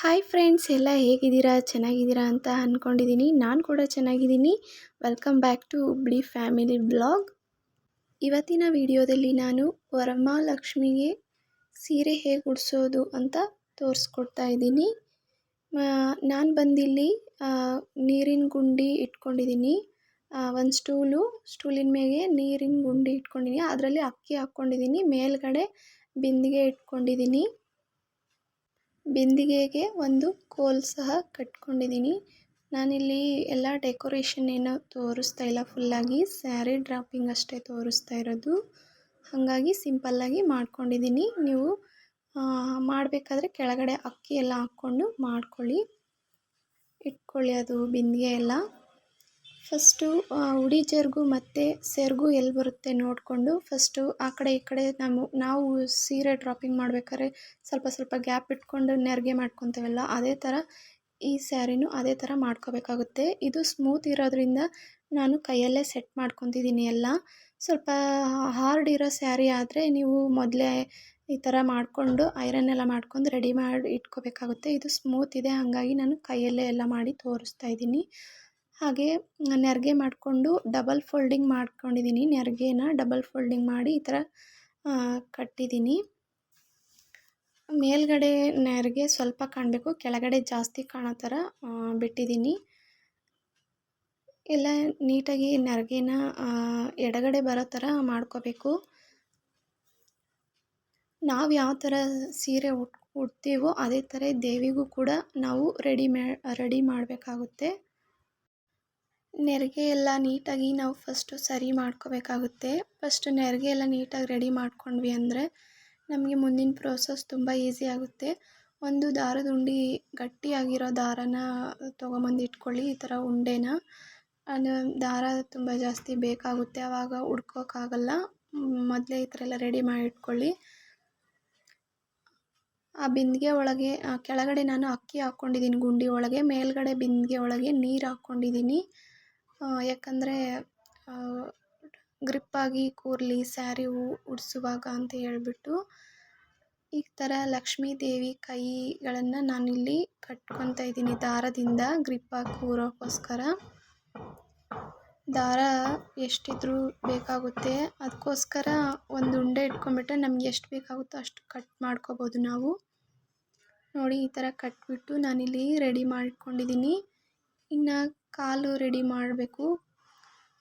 Hi friends ಎಲ್ಲ ಹೇಗಿದ್ದೀರಾ? ಚೆನ್ನಾಗಿದ್ದೀರಾ ಅಂತ ಅಂದ್ಕೊಂಡಿದ್ದೀನಿ ನಾನು ಕೂಡ ಚೆನ್ನಾಗಿದ್ದೀನಿ. Welcome back to Hubli family blog ಇವತ್ತಿನ ವಿಡಿಯೋದಲ್ಲಿ ನಾನು ವರಮಹಾಲಕ್ಷ್ಮಿಗೆ ಸೀರೆ ಹೇಗೆ ಉಡಿಸೋದು ಅಂತ ತೋರಿಸ್ಕೊಡ್ತಾ ಇದ್ದೀನಿ. ನಾನು ಬಂದಿಲ್ಲಿ ನೀರಿನ ಗುಂಡಿ ಇಟ್ಕೊಂಡಿದ್ದೀನಿ. ಒಂದು ಸ್ಟೂಲು, ಸ್ಟೂಲಿನ ಮೇಲೆ ನೀರಿನ ಗುಂಡಿ ಇಟ್ಕೊಂಡಿದ್ದೀನಿ. ಅದರಲ್ಲಿ ಅಕ್ಕಿ ಹಾಕ್ಕೊಂಡಿದ್ದೀನಿ. ಮೇಲ್ಗಡೆ ಬಿಂದಿಗೆ ಇಟ್ಕೊಂಡಿದ್ದೀನಿ. ಬಿಂದಿಗೆಗೆ ಒಂದು ಕೋಲ್ ಸಹ ಕಟ್ಕೊಂಡಿದ್ದೀನಿ. ನಾನಿಲ್ಲಿ ಎಲ್ಲ ಡೆಕೋರೇಷನ್ ಏನೋ ತೋರಿಸ್ತಾ ಇಲ್ಲ. ಫುಲ್ಲಾಗಿ ಸ್ಯಾರಿ ಡ್ರಾಪಿಂಗ್ ಅಷ್ಟೇ ತೋರಿಸ್ತಾ ಇರೋದು. ಹಾಗಾಗಿ ಸಿಂಪಲ್ಲಾಗಿ ಮಾಡ್ಕೊಂಡಿದ್ದೀನಿ. ನೀವು ಮಾಡಬೇಕಾದ್ರೆ ಕೆಳಗಡೆ ಅಕ್ಕಿ ಎಲ್ಲ ಹಾಕ್ಕೊಂಡು ಮಾಡ್ಕೊಳ್ಳಿ. ಇಟ್ಕೊಳ್ಳಿ ಅದು ಬಿಂದಿಗೆ ಎಲ್ಲ. ಫಸ್ಟು ಉಡಿ ಜರ್ಗು ಮತ್ತು ಸೆರಗು ಎಲ್ಲಿ ಬರುತ್ತೆ ನೋಡಿಕೊಂಡು ಫಸ್ಟು ಆ ಕಡೆ ಈ ಕಡೆ ನಾವು ನಾವು ಸೀರೆ ಡ್ರಾಪಿಂಗ್ ಮಾಡ್ಬೇಕಾದ್ರೆ ಸ್ವಲ್ಪ ಸ್ವಲ್ಪ ಗ್ಯಾಪ್ ಇಟ್ಕೊಂಡು ನೆರಿಗೆ ಮಾಡ್ಕೊತೇವಲ್ಲ, ಅದೇ ಥರ ಈ ಸ್ಯಾರಿನೂ ಅದೇ ಥರ ಮಾಡ್ಕೋಬೇಕಾಗುತ್ತೆ. ಇದು ಸ್ಮೂತ್ ಇರೋದ್ರಿಂದ ನಾನು ಕೈಯಲ್ಲೇ ಸೆಟ್ ಮಾಡ್ಕೊತಿದ್ದೀನಿ ಎಲ್ಲ. ಸ್ವಲ್ಪ ಹಾರ್ಡ್ ಇರೋ ಸ್ಯಾರಿ ಆದರೆ ನೀವು ಮೊದಲೇ ಈ ಥರ ಮಾಡಿಕೊಂಡು ಐರನ್ ಎಲ್ಲ ಮಾಡ್ಕೊಂಡು ರೆಡಿ ಮಾಡಿ ಇಟ್ಕೋಬೇಕಾಗುತ್ತೆ. ಇದು ಸ್ಮೂತ್ ಇದೆ, ಹಾಗಾಗಿ ನಾನು ಕೈಯಲ್ಲೇ ಎಲ್ಲ ಮಾಡಿ ತೋರಿಸ್ತಾ ಇದ್ದೀನಿ. ಹಾಗೆ ನೆರಿಗೆ ಮಾಡಿಕೊಂಡು ಡಬಲ್ ಫೋಲ್ಡಿಂಗ್ ಮಾಡ್ಕೊಂಡಿದ್ದೀನಿ ನೆರಿಗೆನ ಡಬಲ್ ಫೋಲ್ಡಿಂಗ್ ಮಾಡಿ ಈ ಥರ ಕಟ್ಟಿದ್ದೀನಿ ಮೇಲ್ಗಡೆ ನೆರಿಗೆ ಸ್ವಲ್ಪ ಕಾಣಬೇಕು. ಕೆಳಗಡೆ ಜಾಸ್ತಿ ಕಾಣೋ ಥರ ಬಿಟ್ಟಿದ್ದೀನಿ ಎಲ್ಲ ನೀಟಾಗಿ ನೆರಿಗೆನ ಎಡಗಡೆ ಬರೋ ಥರ ಮಾಡ್ಕೋಬೇಕು. ನಾವು ಯಾವ ಥರ ಸೀರೆ ಉಟ್, ಉಡ್ತೀವೋ ಅದೇ ಥರ ದೇವಿಗೂ ಕೂಡ ನಾವು ರೆಡಿ ಮೇ ರೆಡಿ ಮಾಡಬೇಕಾಗುತ್ತೆ. ನೆರಿಗೆ ಎಲ್ಲ ನೀಟಾಗಿ ನಾವು ಫಸ್ಟು ಸರಿ ಮಾಡ್ಕೋಬೇಕಾಗುತ್ತೆ. ಫಸ್ಟು ನೆರಿಗೆ ಎಲ್ಲ ನೀಟಾಗಿ ರೆಡಿ ಮಾಡ್ಕೊಂಡ್ವಿ ಅಂದರೆ ನಮಗೆ ಮುಂದಿನ ಪ್ರೋಸೆಸ್ ತುಂಬ ಈಸಿ ಆಗುತ್ತೆ. ಒಂದು ದಾರದ ಉಂಡೆ ಗಟ್ಟಿಯಾಗಿರೋ ದಾರನ ತೊಗೊಂಬಂದು ಇಟ್ಕೊಳ್ಳಿ, ಈ ಥರ ಉಂಡೆನ. ಅದು ದಾರ ತುಂಬ ಜಾಸ್ತಿ ಬೇಕಾಗುತ್ತೆ ಆವಾಗ ಹುಡ್ಕೋಕ್ಕಾಗಲ್ಲ ಮೊದಲೇ ಈ ಥರ ಎಲ್ಲ ರೆಡಿ ಮಾಡಿ ಇಟ್ಕೊಳ್ಳಿ. ಆ ಬಿಂದಿಗೆ ಒಳಗೆ ಕೆಳಗಡೆ ನಾನು ಅಕ್ಕಿ ಹಾಕ್ಕೊಂಡಿದ್ದೀನಿ ಗುಂಡಿ ಒಳಗೆ, ಮೇಲ್ಗಡೆ ಬಿಂದಿಗೆ ಒಳಗೆ ನೀರು ಹಾಕ್ಕೊಂಡಿದ್ದೀನಿ. ಯಾಕಂದರೆ ಗ್ರಿಪ್ಪಾಗಿ ಕೂರಲಿ, ಸ್ಯಾರಿ ಉಡಿಸುವಾಗ ಅಂತ ಹೇಳ್ಬಿಟ್ಟು, ಈ ಥರ ಲಕ್ಷ್ಮೀ ದೇವಿ ಕೈಗಳನ್ನು ನಾನಿಲ್ಲಿ ಕಟ್ಕೊತಾ ಇದ್ದೀನಿ ದಾರದಿಂದ ಗ್ರಿಪ್ಪಾಗಿ ಕೂರೋಕ್ಕೋಸ್ಕರ ದಾರ ಎಷ್ಟಿದ್ರೂ ಬೇಕಾಗುತ್ತೆ. ಅದಕ್ಕೋಸ್ಕರ ಒಂದು ಉಂಡೆ ಇಟ್ಕೊಂಡ್ಬಿಟ್ರೆ ನಮ್ಗೆ ಎಷ್ಟು ಬೇಕಾಗುತ್ತೋ ಅಷ್ಟು ಕಟ್ ಮಾಡ್ಕೋಬೋದು ನಾವು. ನೋಡಿ, ಈ ಥರ ಕಟ್ಬಿಟ್ಟು ನಾನಿಲ್ಲಿ ರೆಡಿ ಮಾಡಿಕೊಂಡಿದ್ದೀನಿ. ಇನ್ನು ಕಾಲು ರೆಡಿ ಮಾಡಬೇಕು.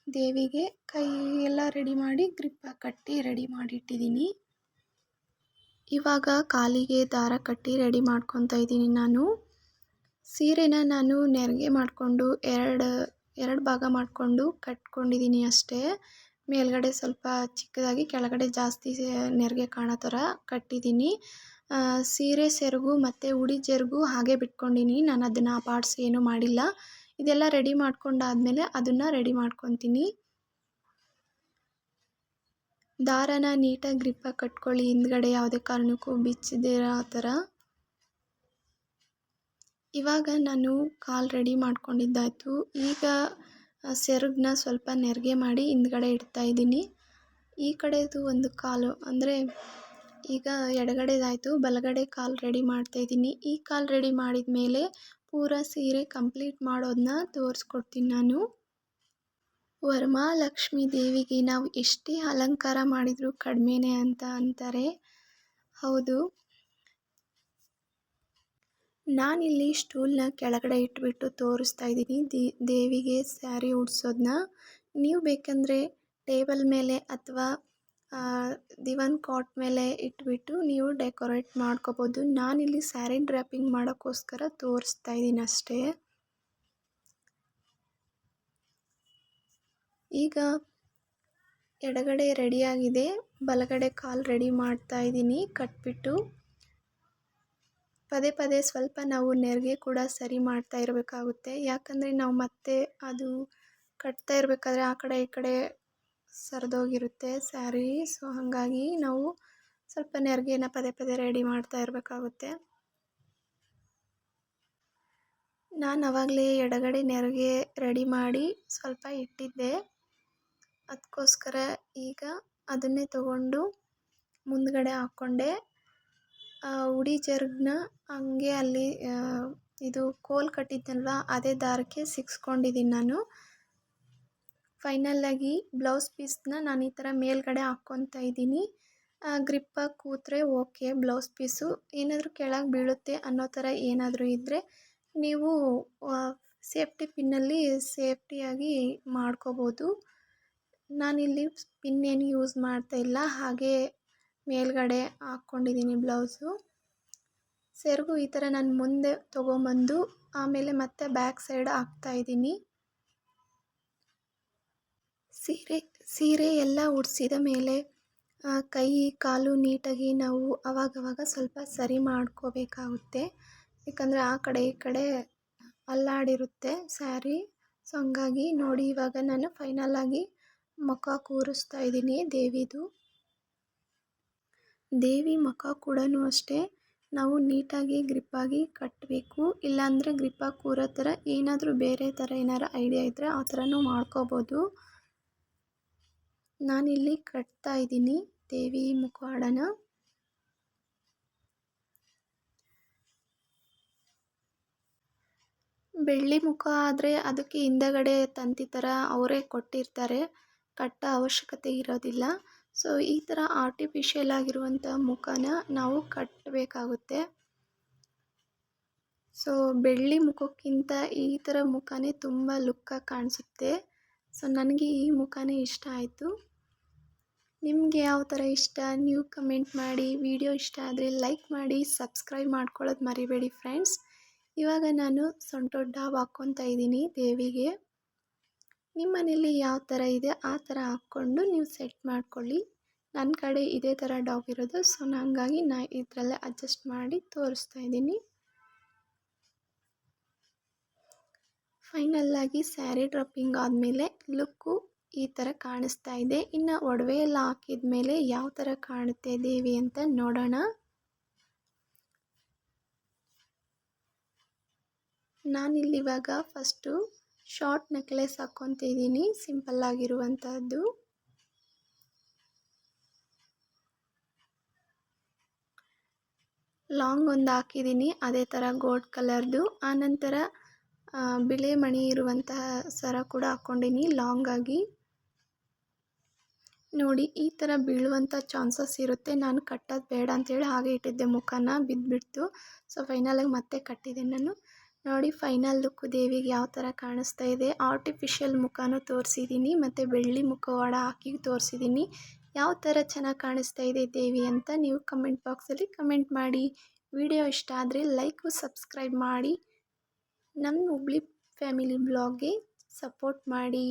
ದೇವಿಗೆ ಕೈ ಎಲ್ಲ ರೆಡಿ ಮಾಡಿ ಗ್ರಿಪ್ಪ ಕಟ್ಟಿ ರೆಡಿ ಮಾಡಿಟ್ಟಿದ್ದೀನಿ. ಇವಾಗ ಕಾಲಿಗೆ ದಾರ ಕಟ್ಟಿ ರೆಡಿ ಮಾಡ್ಕೊತಾ ಇದ್ದೀನಿ ನಾನು. ಸೀರೆನ ನಾನು ನೆರಿಗೆ ಮಾಡಿಕೊಂಡು ಎರಡು ಎರಡು ಭಾಗ ಮಾಡಿಕೊಂಡು ಕಟ್ಕೊಂಡಿದ್ದೀನಿ ಅಷ್ಟೇ. ಮೇಲ್ಗಡೆ ಸ್ವಲ್ಪ ಚಿಕ್ಕದಾಗಿ ಕೆಳಗಡೆ ಜಾಸ್ತಿ ನೆರಿಗೆ ಕಾಣೋ ಥರ ಕಟ್ಟಿದ್ದೀನಿ. ಸೀರೆ ಸೆರಗು ಮತ್ತು ಉಡಿ ಜೆರಗು ಹಾಗೆ ಬಿಟ್ಕೊಂಡಿನಿ. ನಾನು ಅದನ್ನು ಆ ಪಾರ್ಟ್ಸ್ ಏನೂ ಮಾಡಿಲ್ಲ. ಇದೆಲ್ಲ ರೆಡಿ ಮಾಡ್ಕೊಂಡಾದಮೇಲೆ ಅದನ್ನು ರೆಡಿ ಮಾಡ್ಕೊತೀನಿ. ದಾರನ ನೀಟಾಗಿ ಗ್ರಿಪ್ಪಾಗಿ ಕಟ್ಕೊಳ್ಳಿ. ಹಿಂದ್ಗಡೆ ಯಾವುದೇ ಕಾರಣಕ್ಕೂ ಬಿಚ್ಚದಿರೋ ಆ ಥರ. ಇವಾಗ ನಾನು ಕಾಲು ರೆಡಿ ಮಾಡ್ಕೊಂಡಿದ್ದಾಯಿತು. ಈಗ ಸೆರಗನ್ನ ಸ್ವಲ್ಪ ನೆರಿಗೆ ಮಾಡಿ ಹಿಂದ್ಗಡೆ ಇಡ್ತಾ ಇದ್ದೀನಿ. ಈ ಕಡೆದು ಒಂದು ಕಾಲು, ಅಂದರೆ ಈಗ ಎಡಗಡೆದಾಯಿತು. ಬಲಗಡೆ ಕಾಲು ರೆಡಿ ಮಾಡ್ತಾಯಿದ್ದೀನಿ ಈ ಕಾಲು ರೆಡಿ ಮಾಡಿದ ಮೇಲೆ ಪೂರ ಸೀರೆ ಕಂಪ್ಲೀಟ್ ಮಾಡೋದನ್ನ ತೋರಿಸ್ಕೊಡ್ತೀನಿ ನಾನು. ವರಮಹಾಲಕ್ಷ್ಮಿ ದೇವಿಗೆ ನಾವು ಎಷ್ಟೇ ಅಲಂಕಾರ ಮಾಡಿದರೂ ಕಡಿಮೆನೇ ಅಂತ ಅಂತಾರೆ. ಹೌದು. ನಾನಿಲ್ಲಿ ಸ್ಟೂಲ್ನ ಕೆಳಗಡೆ ಇಟ್ಬಿಟ್ಟು ತೋರಿಸ್ತಾ ಇದ್ದೀನಿ. ದೇವಿಗೆ ಸ್ಯಾರಿ ಉಡ್ಸೋದನ್ನ ನೀವು ಬೇಕಂದರೆ ಟೇಬಲ್ ಮೇಲೆ ಅಥವಾ ದಿವಾನ್ ಕಾಟ್ ಮೇಲೆ ಇಟ್ಬಿಟ್ಟು ನೀವು ಡೆಕೋರೇಟ್ ಮಾಡ್ಕೋಬೋದು. ನಾನಿಲ್ಲಿ ಸ್ಯಾರಿ ಡ್ರಾಪಿಂಗ್ ಮಾಡೋಕ್ಕೋಸ್ಕರ ತೋರಿಸ್ತಾ ಇದ್ದೀನಿ ಅಷ್ಟೇ. ಈಗ ಎಡಗಡೆ ರೆಡಿಯಾಗಿದೆ ಬಲಗಡೆ ಕಾಲು ರೆಡಿ ಮಾಡ್ತಾ ಇದ್ದೀನಿ, ಕಟ್ಬಿಟ್ಟು. ಪದೇ ಪದೇ ಸ್ವಲ್ಪ ನಾವು ನೆರಿಗೆ ಕೂಡ ಸರಿ ಮಾಡ್ತಾ ಇರಬೇಕಾಗುತ್ತೆ. ಯಾಕಂದರೆ ನಾವು ಮತ್ತೆ ಅದು ಕಟ್ತಾ ಇರಬೇಕಾದ್ರೆ ಆ ಕಡೆ ಈ ಕಡೆ ಸರಿದೋಗಿರುತ್ತೆ, ಸ್ಯಾರಿ. ಸೊ, ಹಾಗಾಗಿ ನಾವು ಸ್ವಲ್ಪ ನೆರಿಗೆನ ಪದೇ ಪದೇ ರೆಡಿ ಮಾಡ್ತಾ ಇರಬೇಕಾಗುತ್ತೆ. ನಾನು ಅವಾಗಲೇ ಎಡಗಡೆ ನೆರಿಗೆ ರೆಡಿ ಮಾಡಿ ಸ್ವಲ್ಪ ಇಟ್ಟಿದ್ದೆ. ಅದಕ್ಕೋಸ್ಕರ ಈಗ ಅದನ್ನೇ ತಗೊಂಡು ಮುಂದ್ಗಡೆ ಹಾಕ್ಕೊಂಡೆ. ಉಡಿ ಜರ್ಗ್ನ ಹಂಗೆ ಅಲ್ಲಿ ಇದು ಕೋಲ್ ಕಟ್ಟಿದ್ನಲ್ವ, ಅದೇ ದಾರಕ್ಕೆ ಸಿಕ್ಸ್ಕೊಂಡಿದ್ದೀನಿ ನಾನು. ಫೈನಲ್ಲಾಗಿ ಬ್ಲೌಸ್ ಪೀಸ್ನ ನಾನು ಈ ಥರ ಮೇಲ್ಗಡೆ ಹಾಕ್ಕೊತಾ ಇದ್ದೀನಿ. ಗ್ರಿಪ್ಪಾಗಿ ಕೂತ್ರೆ ಓಕೆ, ಬ್ಲೌಸ್ ಪೀಸು. ಏನಾದರೂ ಕೆಳಗೆ ಬೀಳುತ್ತೆ ಅನ್ನೋ ಥರ ಏನಾದರೂ ಇದ್ದರೆ ನೀವು ಸೇಫ್ಟಿ ಪಿನ್ನಲ್ಲಿ ಸೇಫ್ಟಿಯಾಗಿ ಮಾಡ್ಕೋಬೋದು. ನಾನಿಲ್ಲಿ ಪಿನ್ ಏನು ಯೂಸ್ ಮಾಡ್ತಾ ಇಲ್ಲ, ಹಾಗೆ ಮೇಲ್ಗಡೆ ಹಾಕ್ಕೊಂಡಿದ್ದೀನಿ ಬ್ಲೌಸು. ಸೆರಗು ಈ ಥರ ನಾನು ಮುಂದೆ ತೊಗೊಂಬಂದು, ಆಮೇಲೆ ಮತ್ತೆ ಬ್ಯಾಕ್ ಸೈಡ್ ಹಾಕ್ತಾಯಿದ್ದೀನಿ ಸೀರೆ ಸೀರೆ ಎಲ್ಲ ಉಡಿಸಿದ ಮೇಲೆ ಕೈ, ಕಾಲು ನೀಟಾಗಿ ನಾವು ಅವಾಗವಾಗ ಸ್ವಲ್ಪ ಸರಿ ಮಾಡ್ಕೋಬೇಕಾಗುತ್ತೆ. ಯಾಕಂದರೆ ಆ ಕಡೆ ಈ ಕಡೆ ಅಲ್ಲಾಡಿರುತ್ತೆ ಸ್ಯಾರಿ. ಸೊ, ಹಂಗಾಗಿ ನೋಡಿ, ಇವಾಗ ನಾನು ಫೈನಲಾಗಿ ಮುಖ ಕೂರಿಸ್ತಾ ಇದ್ದೀನಿ ದೇವಿದು. ದೇವಿ ಮುಖ ಕೂಡ ಅಷ್ಟೇ. ನಾವು ನೀಟಾಗಿ ಗ್ರಿಪ್ಪಾಗಿ ಕಟ್ಟಬೇಕು ಇಲ್ಲಾಂದರೆ ಗ್ರಿಪ್ಪಾಗಿ ಕೂರೋ ಥರ ಏನಾದರೂ ಬೇರೆ ಥರ ಏನಾರು ಐಡಿಯಾ ಇದ್ದರೆ ಆ ಥರನೂ ಮಾಡ್ಕೋಬೋದು. ನಾನಿಲ್ಲಿ ಕಟ್ತಾ ಇದ್ದೀನಿ. ದೇವಿ ಮುಖವಾಡನ. ಬೆಳ್ಳಿ ಮುಖ ಆದರೆ ಅದಕ್ಕೆ ಹಿಂದಗಡೆ ತಂತಿ ಥರ ಅವರೇ ಕೊಟ್ಟಿರ್ತಾರೆ. ಕಟ್ಟೋ ಅವಶ್ಯಕತೆ ಇರೋದಿಲ್ಲ. ಸೊ ಈ ಥರ ಆರ್ಟಿಫಿಷಿಯಲ್ ಆಗಿರುವಂಥ ಮುಖನ ನಾವು ಕಟ್ಟಬೇಕಾಗುತ್ತೆ ಸೊ ಬೆಳ್ಳಿ ಮುಖಕ್ಕಿಂತ ಈ ಥರ ಮುಖನೇ ತುಂಬ ಲುಕ್ಕಾಗಿ ಕಾಣಿಸುತ್ತೆ. ಸೊ ನನಗೆ ಈ ಮುಖನೇ ಇಷ್ಟ ಆಯಿತು. ನಿಮಗೆ ಯಾವ ಥರ ಇಷ್ಟ? ನೀವು ಕಮೆಂಟ್ ಮಾಡಿ, ವಿಡಿಯೋ ಇಷ್ಟ ಆದರೆ ಲೈಕ್ ಮಾಡಿ, ಸಬ್ಸ್ಕ್ರೈಬ್ ಮಾಡ್ಕೊಳ್ಳೋದು ಮರಿಬೇಡಿ ಫ್ರೆಂಡ್ಸ್. ಇವಾಗ ನಾನು ಸೊಂಟೊಡ್ಡ ಡಾಬ್ ಹಾಕ್ಕೊತಾ ಇದ್ದೀನಿ ದೇವಿಗೆ. ನಿಮ್ಮ ಮನೇಲಿ ಯಾವ ಥರ ಇದೆ? ಆ ಥರ ಹಾಕ್ಕೊಂಡು ನೀವು ಸೆಟ್ ಮಾಡ್ಕೊಳ್ಳಿ. ನನ್ನ ಕಡೆ ಇದೇ ಥರ ಡಾಬ್ ಇರೋದು, ಸೊ ಹಂಗಾಗಿ ನಾ ಇದರಲ್ಲೇ ಅಡ್ಜಸ್ಟ್ ಮಾಡಿ ತೋರಿಸ್ತಾ ಇದ್ದೀನಿ. ಫೈನಲ್ಲಾಗಿ ಸ್ಯಾರಿ ಡ್ರಾಪಿಂಗ್ ಆದಮೇಲೆ ಲುಕ್ಕು ಈ ಥರ ಕಾಣಿಸ್ತಾ ಇದೆ. ಇನ್ನು ಒಡವೆ ಎಲ್ಲ ಹಾಕಿದ ಮೇಲೆ ಯಾವ ಥರ ಕಾಣುತ್ತೆ ದೇವಿ ಅಂತ ನೋಡೋಣ. ನಾನಿಲ್ಲಿವಾಗ ಫಸ್ಟು ಶಾರ್ಟ್ ನೆಕ್ಲೆಸ್ ಹಾಕ್ಕೊತಿದ್ದೀನಿ, ಸಿಂಪಲ್ ಆಗಿರುವಂಥದ್ದು ಲಾಂಗ್ ಒಂದು ಹಾಕಿದ್ದೀನಿ, ಅದೇ ಥರ ಗೋಲ್ಡ್ ಕಲರ್ದು. ಆನಂತರ ಬಿಳಿ ಮಣಿ ಇರುವಂತಹ ಸರ ಕೂಡ ಹಾಕ್ಕೊಂಡಿನಿ ಲಾಂಗಾಗಿ ನೋಡಿ, ಈ ಥರ ಬೀಳುವಂಥ ಚಾನ್ಸಸ್ ಇರುತ್ತೆ. ನಾನು ಕಟ್ಟೋದು ಬೇಡ ಅಂತೇಳಿ ಹಾಗೆ ಇಟ್ಟಿದ್ದೆ. ಮುಖನ ಬಿದ್ದುಬಿಡ್ತು ಸೊ ಫೈನಲಾಗಿ ಮತ್ತೆ ಕಟ್ಟಿದೆ ನಾನು. ನೋಡಿ ಫೈನಲ್ ಲುಕ್ ದೇವಿಗೆ ಯಾವ ಥರ ಕಾಣಿಸ್ತಾ ಇದೆ. ಆರ್ಟಿಫಿಷಿಯಲ್ ಮುಖನೂ ತೋರಿಸಿದ್ದೀನಿ. ಮತ್ತು ಬೆಳ್ಳಿ ಮುಖವಾಡ ಹಾಕಿ ತೋರಿಸಿದ್ದೀನಿ. ಯಾವ ಥರ ಚೆನ್ನಾಗಿ ಕಾಣಿಸ್ತಾ ಇದೆ ದೇವಿ ಅಂತ ನೀವು ಕಮೆಂಟ್ ಬಾಕ್ಸಲ್ಲಿ ಕಮೆಂಟ್ ಮಾಡಿ. ವಿಡಿಯೋ ಇಷ್ಟ ಆದರೆ ಲೈಕು ಸಬ್ಸ್ಕ್ರೈಬ್ ಮಾಡಿ. ನಮ್ಮ ಹುಬ್ಳಿ ಫ್ಯಾಮಿಲಿ ಬ್ಲಾಗ್ಗೆ ಸಪೋರ್ಟ್ ಮಾಡಿ.